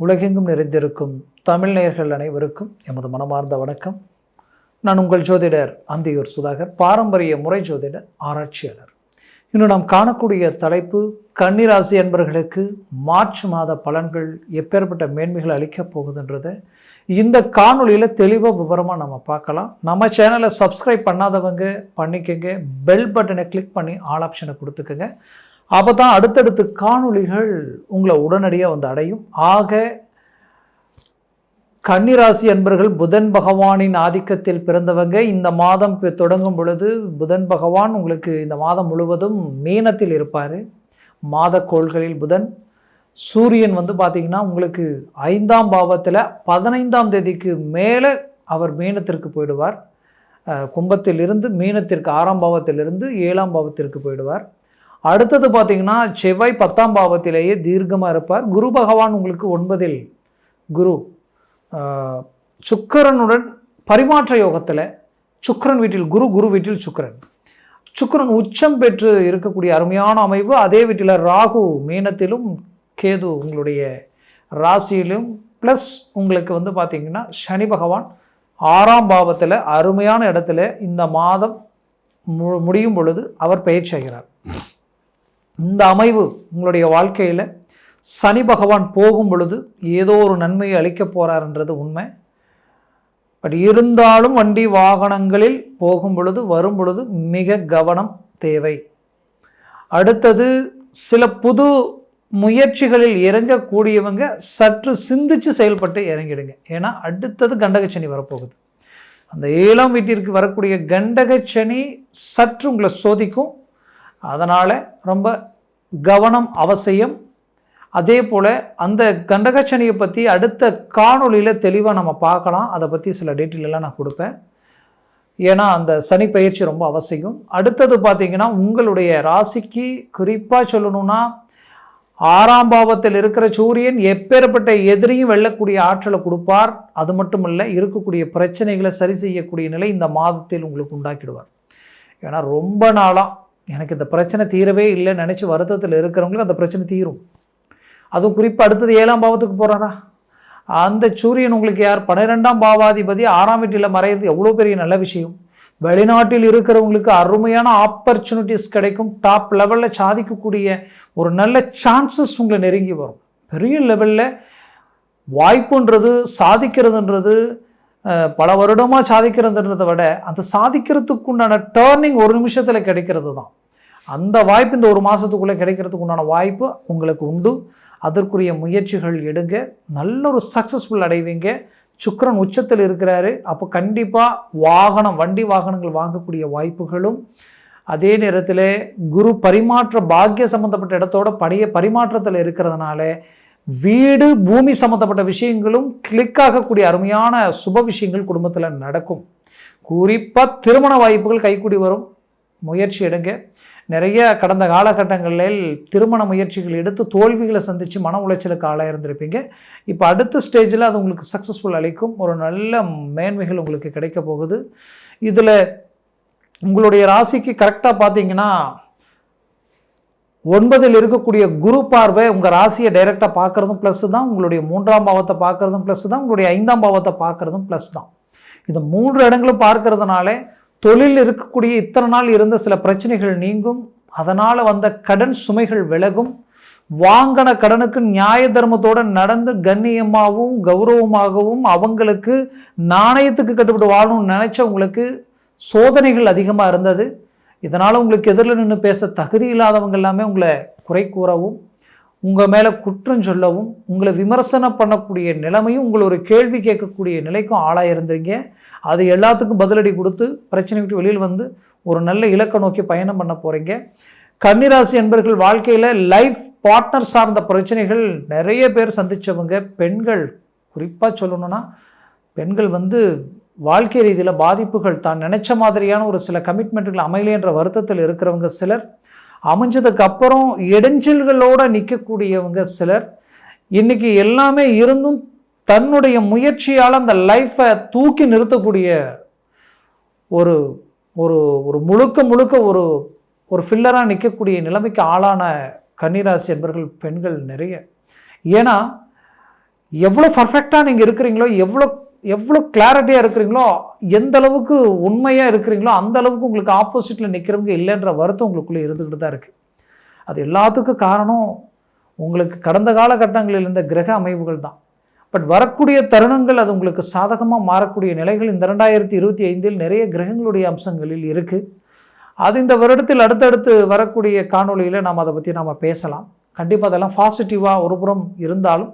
உலகெங்கும் நிறைந்திருக்கும் தமிழ் நேயர்கள் அனைவருக்கும் எமது மனமார்ந்த வணக்கம். நான் உங்கள் ஜோதிடர் அந்தியூர் சுதாகர் பாரம்பரிய முறை ஜோதிடர் ஆராய்ச்சியாளர். இன்று நாம் காணக்கூடிய தலைப்பு கன்னிராசி என்பவர்களுக்கு மார்ச் மாத பலன்கள் எப்பேற்பட்ட மேன்மைகள் அளிக்கப் போகுதுன்றதை இந்த காணொலியில் தெளிவாக விவரமாக நம்ம பார்க்கலாம். நம்ம சேனலை சப்ஸ்கிரைப் பண்ணாதவங்க பண்ணிக்கங்க. பெல் பட்டனை கிளிக் பண்ணி ஆல் ஆப்ஷனை கொடுத்துக்கோங்க. அப்போ தான் அடுத்தடுத்து காணொளிகள் உங்களை உடனடியாக வந்து அடையும். ஆக கன்னிராசி அன்பர்கள் புதன் பகவானின் ஆதிக்கத்தில் பிறந்தவங்க இந்த மாதம் தொடங்கும் பொழுது புதன் பகவான் உங்களுக்கு இந்த மாதம் முழுவதும் மீனத்தில் இருப்பார். மாத கோள்களில் புதன். சூரியன் வந்து பார்த்திங்கன்னா உங்களுக்கு ஐந்தாம் பாவத்தில் பதினைந்தாம் தேதிக்கு மேலே அவர் மீனத்திற்கு போயிடுவார். கும்பத்திலிருந்து மீனத்திற்கு ஆறாம் பாவத்திலிருந்து ஏழாம் பாவத்திற்கு போயிடுவார். அடுத்தது பார்த்தீங்கன்னா செவ்வாய் பத்தாம் பாவத்திலேயே தீர்க்கமாக இருப்பார். குரு பகவான் உங்களுக்கு ஒன்பதில் குரு சுக்கரனுடன் பரிமாற்ற யோகத்தில் சுக்கரன் வீட்டில் குரு குரு வீட்டில் சுக்கிரன். சுக்கரன் உச்சம் பெற்று இருக்கக்கூடிய அருமையான அமைவு. அதே வீட்டில் ராகு மீனத்திலும் கேது உங்களுடைய ராசியிலும் ப்ளஸ் உங்களுக்கு வந்து பார்த்திங்கன்னா சனி பகவான் ஆறாம் பாவத்தில் அருமையான இடத்துல இந்த மாதம் மு முடியும் பொழுது அவர் பயிற்சி ஆகிறார் இந்த அமைவு உங்களுடைய வாழ்க்கையில் சனி பகவான் போகும் பொழுது ஏதோ ஒரு நன்மையை அளிக்க போகிறார்ன்றது உண்மை. பட் இருந்தாலும் வண்டி வாகனங்களில் போகும் பொழுது வரும் பொழுது மிக கவனம் தேவை. அடுத்தது சில புது முயற்சிகளில் இறங்கக்கூடியவங்க சற்று சிந்திச்சு செயல்பட்டு இறங்கிடுங்க. ஏன்னா அடுத்தது கண்டகச்சனி வரப்போகுது. அந்த ஏழாம் வீட்டிற்கு வரக்கூடிய கண்டகச்சனி சற்று உங்களை சோதிக்கும். அதனால் ரொம்ப கவனம் அவசியம். அதே போல் அந்த கண்டகச்சனியை பற்றி அடுத்த காணொளியில் தெளிவாக நம்ம பார்க்கலாம். அதை பற்றி சில டீட்டெயிலெலாம் நான் கொடுப்பேன். ஏன்னா அந்த சனி பயிற்சி ரொம்ப அவசியம். அடுத்தது பார்த்திங்கன்னா உங்களுடைய ராசிக்கு குறிப்பாக சொல்லணும்னா ஆறாம் பாவத்தில் இருக்கிற சூரியன் எப்பேற்பட்ட எதிரியும் வெல்லக்கூடிய ஆற்றலை கொடுப்பார். அது மட்டும் இல்லை இருக்கக்கூடிய பிரச்சனைகளை சரி செய்யக்கூடிய நிலை இந்த மாதத்தில் உங்களுக்கு உண்டாக்கிடுவார். ஏன்னா ரொம்ப நாளாக எனக்கு இந்த பிரச்சனை தீரவே இல்லை நினச்சி வருத்தத்தில் இருக்கிறவங்களுக்கு அந்த பிரச்சனை தீரும். அதுவும் குறிப்பாக அடுத்தது ஏழாம் பாவத்துக்கு போகிறாரா அந்த சூரியன் உங்களுக்கு யார்? பன்னிரெண்டாம் பாவாதிபதி ஆறாம் வீட்டில் மறையிறது எவ்வளோ பெரிய நல்ல விஷயம். வெளிநாட்டில் இருக்கிறவங்களுக்கு அருமையான ஆப்பர்ச்சுனிட்டிஸ் கிடைக்கும். டாப் லெவலில் சாதிக்கக்கூடிய ஒரு நல்ல சான்சஸ் உங்களை நெருங்கி வரும். பெரிய லெவலில் வாய்ப்புன்றது சாதிக்கிறதுன்றது பல வருடமாக சாதிக்கிறதுன்றதை விட அந்த சாதிக்கிறதுக்குண்டான டேர்னிங் ஒரு நிமிஷத்தில் கிடைக்கிறது தான் அந்த வாய்ப்பு இந்த ஒரு மாதத்துக்குள்ளே கிடைக்கிறதுக்கு உண்டான வாய்ப்பு உங்களுக்கு உண்டு. அதற்குரிய முயற்சிகள் எடுங்க. நல்ல ஒரு சக்ஸஸ்ஃபுல் அடைவீங்க. சுக்கரன் உச்சத்தில் இருக்கிறாரு. அப்போ கண்டிப்பாக வாகனம் வண்டி வாகனங்கள் வாங்கக்கூடிய வாய்ப்புகளும் அதே நேரத்தில் குரு பரிமாற்ற பாக்கிய சம்மந்தப்பட்ட இடத்தோட படைய பரிமாற்றத்தில் இருக்கிறதுனால வீடு பூமி சம்மந்தப்பட்ட விஷயங்களும் கிளிக் ஆகக்கூடிய அருமையான சுப விஷயங்கள் குடும்பத்தில் நடக்கும். குறிப்பாக திருமண வாய்ப்புகள் கைக்கூடி வரும். முயற்சி எடுங்க. நிறைய கடந்த காலகட்டங்களில் திருமண முயற்சிகள் எடுத்து தோல்விகளை சந்தித்து மன உளைச்சலுக்கு ஆளாக இருந்திருப்பீங்க இப்போ அடுத்த ஸ்டேஜில் அது உங்களுக்கு சக்ஸஸ்ஃபுல் அளிக்கும். ஒரு நல்ல மேன்மைகள் உங்களுக்கு கிடைக்க போகுது. இதில் உங்களுடைய ராசிக்கு கரெக்டாக பார்த்தீங்கன்னா ஒன்பதில் இருக்கக்கூடிய குரு பார்வை உங்கள் ராசியை டைரெக்டாக பார்க்குறதும் ப்ளஸ் தான். உங்களுடைய மூன்றாம் பாவத்தை பார்க்குறதும் ப்ளஸ் தான். உங்களுடைய ஐந்தாம் பாவத்தை பார்க்குறதும் ப்ளஸ் தான். இந்த மூன்று இடங்களும் பார்க்கறதுனாலே தொழில் இருக்கக்கூடிய இத்தனை நாள் இருந்த சில பிரச்சனைகள் நீங்கும். அதனால் வந்த கடன் சுமைகள் விலகும். வாங்கின கடனுக்கு நியாய தர்மத்தோடு நடந்து கண்ணியமாகவும் கௌரவமாகவும் அவங்களுக்கு நாணயத்துக்கு கட்டுப்பட்டு வாழணும்னு நினச்சவங்களுக்கு சோதனைகள் அதிகமாக இருந்தது. இதனால் உங்களுக்கு எதிரில் நின்று பேச தகுதி இல்லாதவங்க எல்லாமே உங்களை குறை கூறவும் உங்கள் மேலே குற்றம் சொல்லவும் உங்களை விமர்சனம் பண்ணக்கூடிய நிலைமையும் உங்களை ஒரு கேள்வி கேட்கக்கூடிய நிலைக்கும் ஆளாக இருந்தீங்க. அது எல்லாத்துக்கும் பதிலடி கொடுத்து பிரச்சனை விட்டு வெளியில் வந்து ஒரு நல்ல இலக்கை நோக்கி பயணம் பண்ண போகிறீங்க கன்னிராசி என்பர்கள் வாழ்க்கையில் லைஃப் பார்ட்னர் சார்ந்த பிரச்சனைகள் நிறைய பேர் சந்தித்தவங்க பெண்கள் குறிப்பாக சொல்லணும்னா பெண்கள் வந்து வாழ்க்கை ரீதியில் பாதிப்புகள் தான். நினச்ச மாதிரியான ஒரு சில கமிட்மெண்ட்டுகள் அமையலைன்ற வருத்தத்தில் இருக்கிறவங்க சிலர் அமைஞ்சதுக்கு அப்புறம் இடைஞ்சல்களோடு நிற்கக்கூடியவங்க சிலர். இன்னைக்கு எல்லாமே இருந்தும் தன்னுடைய முயற்சியால் அந்த லைஃப்பை தூக்கி நிறுத்தக்கூடிய ஒரு ஒரு ஒரு முழுக்க முழுக்க ஒரு ஒரு ஃபில்லராக நிற்கக்கூடிய நிலைமைக்கு ஆளான கன்னிராசி என்பர்கள் பெண்கள் நிறைய. ஏன்னா எவ்வளோ பர்ஃபெக்டாக நீங்கள் இருக்கிறீங்களோ எவ்வளோ எவ்வளோ கிளாரிட்டியாக இருக்கிறீங்களோ எந்த அளவுக்கு உண்மையாக இருக்கிறீங்களோ அந்த அளவுக்கு உங்களுக்கு ஆப்போசிட்டில் நிற்கிறவங்க இல்லைன்ற வருத்தம் உங்களுக்குள்ளே இருந்துக்கிட்டு தான் இருக்குது அது எல்லாத்துக்கும் காரணம் உங்களுக்கு கடந்த காலகட்டங்களில் இருந்த கிரக அமைவுகள் தான். பட் வரக்கூடிய தருணங்கள் அது உங்களுக்கு சாதகமாக மாறக்கூடிய நிலைகள் இந்த ரெண்டாயிரத்தி இருபத்தி ஐந்தில் நிறைய கிரகங்களுடைய அம்சங்களில் இருக்குது அது இந்த வருடத்தில் அடுத்தடுத்து வரக்கூடிய காணொளியில் நாம் அதை பற்றி நாம் பேசலாம். கண்டிப்பாக அதெல்லாம் பாசிட்டிவாக ஒரு புறம் இருந்தாலும்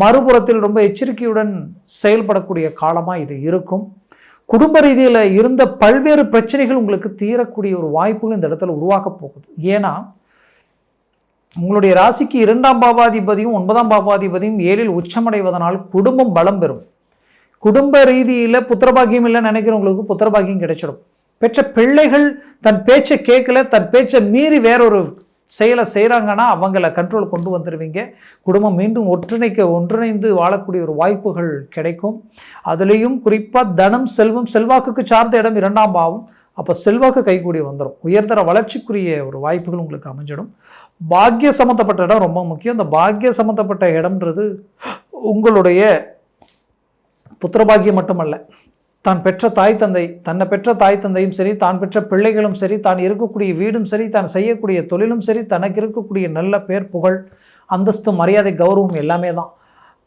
மறுபுறத்தில் ரொம்ப எச்சரிக்கையுடன் செயல்படக்கூடிய காலமாக இது இருக்கும். குடும்ப ரீதியில் இருந்த பல்வேறு பிரச்சனைகள் உங்களுக்கு தீரக்கூடிய ஒரு வாய்ப்புகள் இந்த இடத்துல உருவாக்க போகுது. ஏன்னா உங்களுடைய ராசிக்கு இரண்டாம் பாவாதிபதியும் ஒன்பதாம் பாவாதிபதியும் ஏழில் உச்சமடைவதனால் குடும்பம் பலம் பெறும். குடும்ப ரீதியில் புத்திரபாகியம் இல்லை நினைக்கிறவங்களுக்கு புத்திரபாகியம் கிடைச்சிடும். பெற்ற பிள்ளைகள் தன் பேச்சை கேட்கல தன் பேச்சை மீறி வேறொரு செயலை செய்கிறாங்கன்னா அவங்கள கண்ட்ரோல் கொண்டு வந்துடுவீங்க குடும்பம் மீண்டும் ஒற்றிணைக்க ஒன்றிணைந்து வாழக்கூடிய ஒரு வாய்ப்புகள் கிடைக்கும். அதுலேயும் குறிப்பாக தனம் செல்வம் செல்வாக்குக்கு சார்ந்த இடம் இரண்டாம் பாவம். அப்போ செல்வாக்கு கைகூடி வந்துடும் உயர்தர வளர்ச்சிக்குரிய ஒரு வாய்ப்புகள் உங்களுக்கு அமைஞ்சிடும். பாக்கிய சம்மந்தப்பட்ட இடம் ரொம்ப முக்கியம். அந்த பாக்கிய சம்மந்தப்பட்ட இடம்ன்றது உங்களுடைய புத்திரபாகியம் மட்டுமல்ல. தான் பெற்ற தாய் தந்தை தன்னை பெற்ற தாய் தந்தையும் சரி தான் பெற்ற பிள்ளைகளும் சரி தான் இருக்கக்கூடிய வீடும் சரி தான் செய்யக்கூடிய தொழிலும் சரி தனக்கு இருக்கக்கூடிய நல்ல பேர் புகழ் அந்தஸ்து மரியாதை கௌரவம் எல்லாமே தான்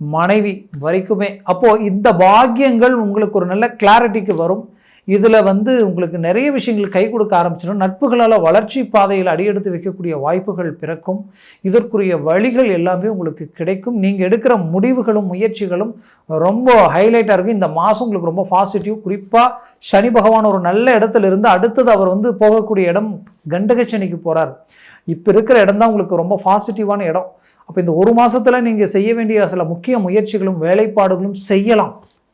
மனைவி வரைக்குமே. அப்போது இந்த பாக்கியங்கள் உங்களுக்கு ஒரு நல்ல கிளாரிட்டிக்கு வரும். இதில் வந்து உங்களுக்கு நிறைய விஷயங்கள் கை கொடுக்க ஆரம்பிச்சிடும். நட்புகளால் வளர்ச்சி பாதையில் அடியெடுத்து வைக்கக்கூடிய வாய்ப்புகள் பிறக்கும். இதற்குரிய வழிகள் எல்லாமே உங்களுக்கு கிடைக்கும். நீங்கள் எடுக்கிற முடிவுகளும் முயற்சிகளும் ரொம்ப ஹைலைட்டாக இருக்கும் இந்த மாதம் உங்களுக்கு ரொம்ப பாசிட்டிவ் குறிப்பாக சனி பகவான் ஒரு நல்ல இடத்துல இருந்து அடுத்தது அவர் வந்து போகக்கூடிய இடம் கண்டகச்சனிக்கு போகிறார் இப்போ இருக்கிற இடம் தான் உங்களுக்கு ரொம்ப பாசிட்டிவான இடம். அப்போ இந்த ஒரு மாதத்தில் நீங்கள் செய்ய வேண்டிய சில முக்கிய முயற்சிகளும் வேலைப்பாடுகளும் செய்யலாம்.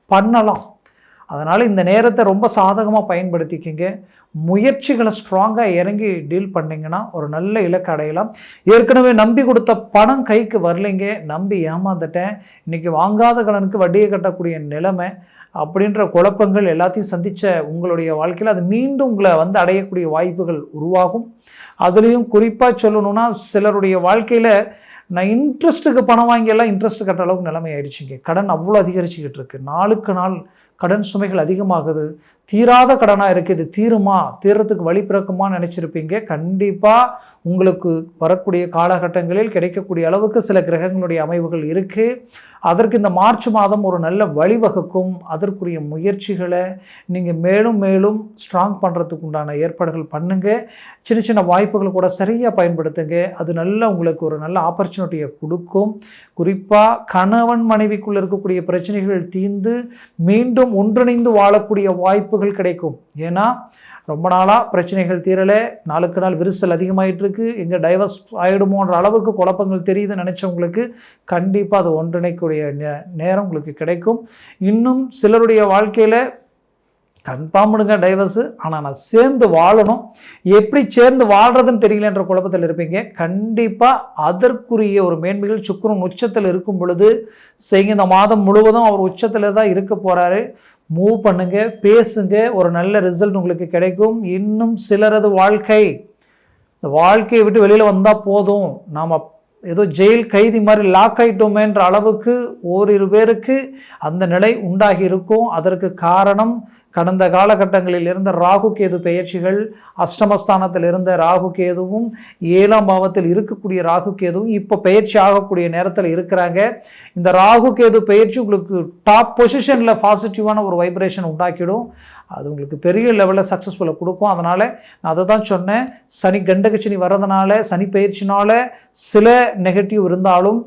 பண்ணலாம். அதனால் இந்த நேரத்தை ரொம்ப சாதகமாக பயன்படுத்திக்கிங்க. முயற்சிகளை ஸ்ட்ராங்காக இறங்கி டீல் பண்ணிங்கன்னா ஒரு நல்ல இலக்கு அடையலாம். ஏற்கனவே நம்பி கொடுத்த பணம் கைக்கு வரலைங்க. நம்பி ஏமாந்துட்டேன். இன்றைக்கி வாங்காத கடனுக்கு வட்டியை கட்டக்கூடிய நிலைமை அப்படின்ற குழப்பங்கள் எல்லாத்தையும் சந்தித்த உங்களுடைய வாழ்க்கையில் அது மீண்டும் உங்களை வந்து அடையக்கூடிய வாய்ப்புகள் உருவாகும். அதுலேயும் குறிப்பாக சொல்லணும்னா சிலருடைய வாழ்க்கையில் நான் இன்ட்ரெஸ்ட்டுக்கு பணம் வாங்கியெல்லாம் இன்ட்ரெஸ்ட் கட்டுற அளவுக்கு நிலைமை ஆயிடுச்சுங்க. கடன் அவ்வளோ அதிகரிச்சுக்கிட்டு இருக்கு. நாளுக்கு நாள் கடன் சுமைகள் அதிகமாகுது. தீராத கடனாக இருக்குது. தீருமா? தீரத்துக்கு வழி பிறக்குமான்னு நினச்சிருப்பீங்க. கண்டிப்பாக உங்களுக்கு வரக்கூடிய காலகட்டங்களில் கிடைக்கக்கூடிய அளவுக்கு சில கிரகங்களுடைய அமைவுகள் இருக்குது அதற்கு இந்த மார்ச் மாதம் ஒரு நல்ல வழிவகுக்கும். அதற்குரிய முயற்சிகளை நீங்கள் மேலும் மேலும் ஸ்ட்ராங் பண்ணுறதுக்கு உண்டான ஏற்பாடுகள் பண்ணுங்கள் சின்ன சின்ன வாய்ப்புகள் கூட சரியாக பயன்படுத்துங்க. அது நல்ல உங்களுக்கு ஒரு நல்ல ஆப்பர்ச்சுனிட்டியை கொடுக்கும். குறிப்பாக கணவன் மனைவிக்குள்ளே இருக்கக்கூடிய பிரச்சனைகள் தீர்ந்து மீண்டும் ஒன்றிணைந்து வாழக்கூடிய வாய்ப்புகள் கிடைக்கும். ஏன்னா ரொம்ப நாளாக பிரச்சனைகள் தீரலை நாளுக்கு நாள் விரிசல் அதிகமாகிட்டு இருக்கு எங்கே டைவர்ஸ் ஆகிடுமோன்ற அளவுக்கு குழப்பங்கள் தெரியுதுன்னு நினச்சவங்களுக்கு கண்டிப்பாக அது ஒன்றிணைக்கக்கூடிய நேரம் உங்களுக்கு கிடைக்கும். இன்னும் சிலருடைய வாழ்க்கையில் கன்ஃபார்ம் பண்ணுங்க டைவர்ஸு ஆனால் நான் சேர்ந்து வாழணும். எப்படி சேர்ந்து வாழ்கிறதுன்னு தெரியலன்ற குழப்பத்தில் இருப்பீங்க. கண்டிப்பாக அதற்குரிய ஒரு மேன்மைகள் சுக்கரன் உச்சத்தில் இருக்கும் பொழுது செய்ய இந்த மாதம் முழுவதும் அவர் உச்சத்தில் தான் இருக்க போகிறாரு மூவ் பண்ணுங்க பேசுங்க ஒரு நல்ல ரிசல்ட் உங்களுக்கு கிடைக்கும். இன்னும் சிலரது வாழ்க்கை. இந்த வாழ்க்கையை விட்டு வெளியில் வந்தால் போதும். நாம் ஏதோ ஜெயில் கைதி மாதிரி லாக் ஆகிட்டோமேன்ற அளவுக்கு ஓரிரு பேருக்கு அந்த நிலை உண்டாகி இருக்கும். அதற்கு காரணம் கடந்த காலகட்டங்களில் இருந்த ராகு கேது பெயர்ச்சிகள் அஷ்டமஸ்தானத்தில் இருந்த ராகு கேதுவும் ஏழாம் பாவத்தில் இருக்கக்கூடிய ராகு கேதுவும் இப்போ பயிற்சி ஆகக்கூடிய நேரத்தில் இருக்கிறாங்க. இந்த ராகு கேது பயிற்சி உங்களுக்கு டாப் பொசிஷனில் பாசிட்டிவான ஒரு வைப்ரேஷன் உண்டாக்கிடும். அது உங்களுக்கு பெரிய லெவலில் சக்ஸஸ்ஃபுல்லாக கொடுக்கும். அதனால் நான் அதை தான் சொன்னேன். சனி கண்டகச்சனி வர்றதுனால சனி பயிற்சினால் சில நெகட்டிவ் இருந்தாலும்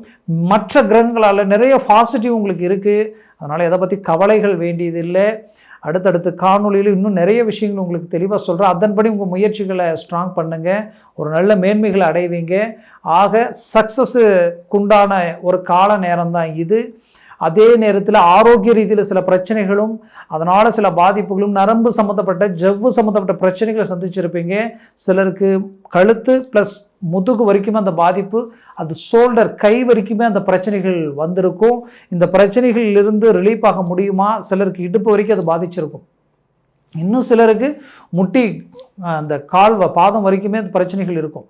மற்ற கிரகங்களால் நிறைய பாசிட்டிவ் உங்களுக்கு இருக்குது அதனால் எதை பற்றி கவலைகள் வேண்டியதில்லை. அடுத்தடுத்து காணொலியில் இன்னும் நிறைய விஷயங்கள் உங்களுக்கு தெளிவாக சொல்கிறேன் அதன்படி உங்கள் முயற்சிகளை ஸ்ட்ராங் பண்ணுங்கள் ஒரு நல்ல மேன்மைகளை அடைவீங்க. ஆக சக்ஸஸுக்குண்டான ஒரு கால நேரம் தான் இது. அதே நேரத்தில் ஆரோக்கிய ரீதியில் சில பிரச்சனைகளும் அதனால் சில பாதிப்புகளும் நரம்பு சம்மந்தப்பட்ட ஜவ்வு சம்மந்தப்பட்ட பிரச்சனைகளை சந்திச்சிருப்பீங்க. சிலருக்கு கழுத்து ப்ளஸ் முதுகு வரைக்குமே அந்த பாதிப்பு அது ஷோல்டர் கை வரைக்குமே அந்த பிரச்சனைகள் வந்திருக்கும். இந்த பிரச்சனைகளிலிருந்து ரிலீஃப் ஆக முடியுமா? சிலருக்கு இடுப்பு வரைக்கும் அது பாதிச்சிருக்கும். இன்னும் சிலருக்கு முட்டி அந்த கால் பாதம் வரைக்குமே அந்த பிரச்சனைகள் இருக்கும்.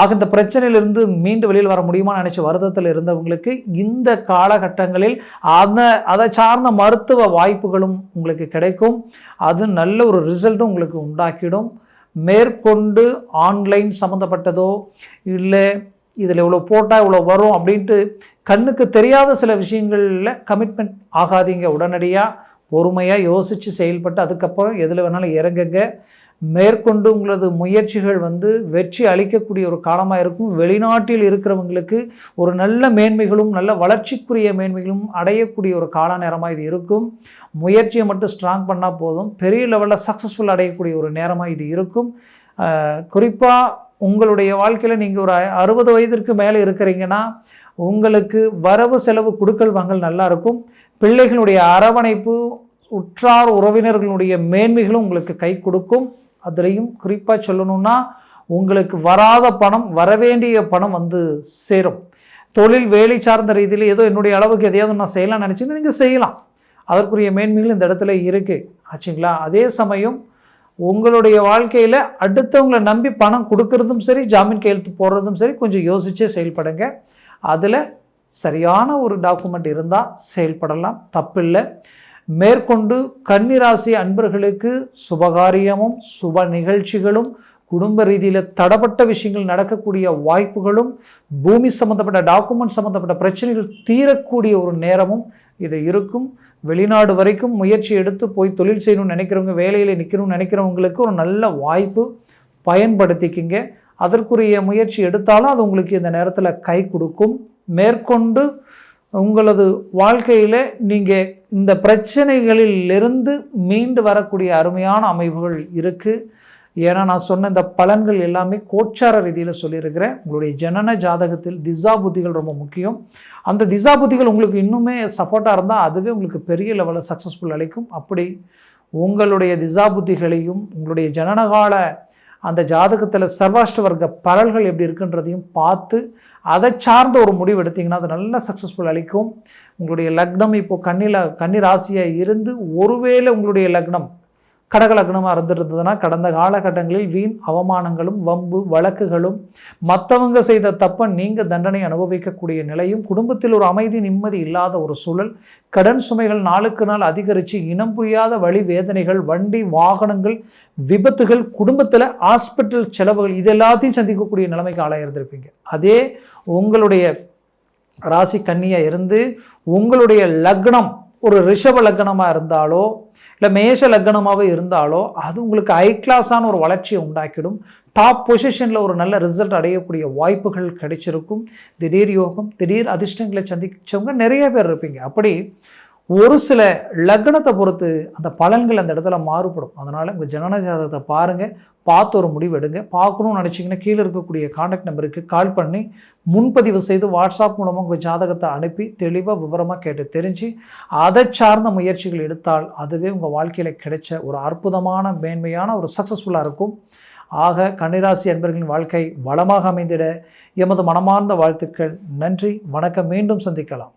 ஆக இந்த பிரச்சனையிலிருந்து மீண்டு வெளியில் வர முடியுமான்னு நினச்சி வருத்தத்தில் இருந்தவங்களுக்கு இந்த காலகட்டங்களில் அந்த அதை சார்ந்த மருத்துவ வாய்ப்புகளும் உங்களுக்கு கிடைக்கும். அது நல்ல ஒரு ரிசல்ட்டும் உங்களுக்கு உண்டாக்கிடும். மேற்கொண்டு ஆன்லைன் சம்மந்தப்பட்டதோ இல்லை இதில் இவ்வளோ போட்டால் இவ்வளோ வரும் அப்படின்ட்டு கண்ணுக்கு தெரியாத சில விஷயங்களில் கமிட்மெண்ட் ஆகாதீங்க உடனடியாக பொறுமையாக யோசித்து செயல்பட்டு அதுக்கப்புறம் எதில் வேணாலும் இறங்குங்க. மேற்கொண்டு உங்களது முயற்சிகள் வந்து வெற்றி அளிக்கக்கூடிய ஒரு காலமாக இருக்கும். வெளிநாட்டில் இருக்கிறவங்களுக்கு ஒரு நல்ல மேன்மைகளும் நல்ல வளர்ச்சிக்குரிய மேன்மைகளும் அடையக்கூடிய ஒரு கால நேரமாக இது இருக்கும். முயற்சியை மட்டும் ஸ்ட்ராங் பண்ணால் போதும். பெரிய லெவலில் சக்ஸஸ்ஃபுல் அடையக்கூடிய ஒரு நேரமாக இது இருக்கும். குறிப்பாக உங்களுடைய வாழ்க்கையில் நீங்கள் ஒரு அறுபது வயதிற்கு மேலே இருக்கிறீங்கன்னா உங்களுக்கு வரவு செலவு கொடுக்கல் வாங்கல் நல்லாயிருக்கும் பிள்ளைகளுடைய அரவணைப்பு உற்றார் உறவினர்களுடைய மேன்மைகளும் உங்களுக்கு கை கொடுக்கும். அதுலேயும் குறிப்பாக சொல்லணும்னா உங்களுக்கு வராத பணம் வரவேண்டிய பணம் வந்து சேரும். தொழில் வேலை சார்ந்த ரீதியில் ஏதோ என்னுடைய அளவுக்கு எதையாவது நான் செய்யலாம்னு நினச்சிங்கன்னா நீங்கள் செய்யலாம். அதற்குரிய மேன்மைகள் இந்த இடத்துல இருக்குது ஆச்சுங்களா? அதே சமயம் உங்களுடைய வாழ்க்கையில் அடுத்தவங்களை நம்பி பணம் கொடுக்கறதும் சரி ஜாமீன் கையெழுத்து போடுறதும் சரி கொஞ்சம் யோசித்தே செயல்படுங்க. அதில் சரியான ஒரு டாக்குமெண்ட் இருந்தால் செயல்படலாம். தப்பில்லை. மேற்கொண்டு கன்னிராசி அன்பர்களுக்கு சுபகாரியமும் சுப நிகழ்ச்சிகளும் குடும்ப ரீதியில் தடப்பட்ட விஷயங்கள் நடக்கக்கூடிய வாய்ப்புகளும் பூமி சம்மந்தப்பட்ட டாக்குமெண்ட் சம்மந்தப்பட்ட பிரச்சனைகள் தீரக்கூடிய ஒரு நேரமும் இது இருக்கும். வெளிநாடு வரைக்கும் முயற்சி எடுத்து போய் தொழில் செய்யணும்னு நினைக்கிறவங்க வேலையில் நிற்கணும்னு நினைக்கிறவங்களுக்கு ஒரு நல்ல வாய்ப்பு. பயன்படுத்திக்கிங்க. அதற்குரிய முயற்சி எடுத்தாலும் அது உங்களுக்கு இந்த நேரத்தில் கை கொடுக்கும். மேற்கொண்டு உங்களது வாழ்க்கையில் நீங்கள் இந்த பிரச்சனைகளிலிருந்து மீண்டு வரக்கூடிய அருமையான அமைப்புகள் இருக்குது ஏன்னா நான் சொன்ன இந்த பலன்கள் எல்லாமே கோச்சார ரீதியில் சொல்லியிருக்கிறேன். உங்களுடைய ஜனன ஜாதகத்தில் திசா புத்திகள் ரொம்ப முக்கியம். அந்த திசா புத்திகள் உங்களுக்கு இன்னுமே சப்போர்ட்டாக இருந்தால் அதுவே உங்களுக்கு பெரிய லெவலில் சக்ஸஸ்ஃபுல் அளிக்கும். அப்படி உங்களுடைய திசா புத்திகளையும் உங்களுடைய ஜனனகால அந்த ஜாதகத்தில் சர்வாஷ்ட வர்க்க பலன்கள் எப்படி இருக்குன்றதையும் பார்த்து அதை சார்ந்த ஒரு முடிவு எடுத்திங்கன்னா அது நல்லா சக்ஸஸ்ஃபுல் அளிக்கும். உங்களுடைய லக்னம் இப்போது கண்ணில் கன்னி ராசியாக இருந்து ஒருவேளை உங்களுடைய லக்னம் கடகலக்னமாக இருந்துருந்ததுன்னா இருந்திருந்ததுன்னா கடந்த காலகட்டங்களில் வீண் அவமானங்களும் வம்பு வழக்குகளும் மற்றவங்க செய்த தப்பை நீங்கள் தண்டனை அனுபவிக்கக்கூடிய நிலையும் குடும்பத்தில் ஒரு அமைதி நிம்மதி இல்லாத ஒரு சூழல் கடன் சுமைகள் நாளுக்கு நாள் அதிகரித்து இனம் புரியாத வழி வேதனைகள் வண்டி வாகனங்கள் விபத்துகள் குடும்பத்தில் ஹாஸ்பிட்டல் செலவுகள் இது எல்லாத்தையும் சந்திக்கக்கூடிய நிலைமைக்கு ஆளாயிருந்திருப்பீங்க. அதே உங்களுடைய ராசி கன்னியாக இருந்து உங்களுடைய லக்னம் ஒரு ரிஷப லக்னமாக இருந்தாலோ இல்லை மேஷ லக்னமாகவே இருந்தாலோ அது உங்களுக்கு ஹை கிளாஸான ஒரு வளர்ச்சியை உண்டாக்கிடும். டாப் பொசிஷனில் ஒரு நல்ல ரிசல்ட் அடையக்கூடிய வாய்ப்புகள் கிடைச்சிருக்கும். திடீர் யோகம் திடீர் அதிர்ஷ்டங்களை சந்திச்சவங்க நிறைய பேர் இருப்பீங்க. அப்படி ஒரு சில லக்னத்தை பொறுத்து அந்த பலன்கள் அந்த இடத்துல மாறுபடும். அதனால் உங்கள் ஜனன ஜாதகத்தை பாருங்கள் பார்த்து ஒரு முடிவு எடுங்க. பார்க்கணும்னு நினச்சிங்கன்னா கீழே இருக்கக்கூடிய காண்டாக்ட் நம்பருக்கு கால் பண்ணி முன்பதிவு செய்து வாட்ஸ்அப் மூலமாக உங்கள் ஜாதகத்தை அனுப்பி தெளிவாக விவரமாக கேட்டு தெரிஞ்சு அதை சார்ந்த முயற்சிகள் எடுத்தால் அதுவே உங்கள் வாழ்க்கையில் கிடைச்ச ஒரு அற்புதமான மேன்மையான ஒரு சக்ஸஸ்ஃபுல்லாக இருக்கும். ஆக கன்னிராசி அன்பர்களின் வாழ்க்கை வளமாக அமைந்திட. எமது மனமார்ந்த வாழ்த்துக்கள். நன்றி. வணக்கம். மீண்டும் சந்திக்கலாம்.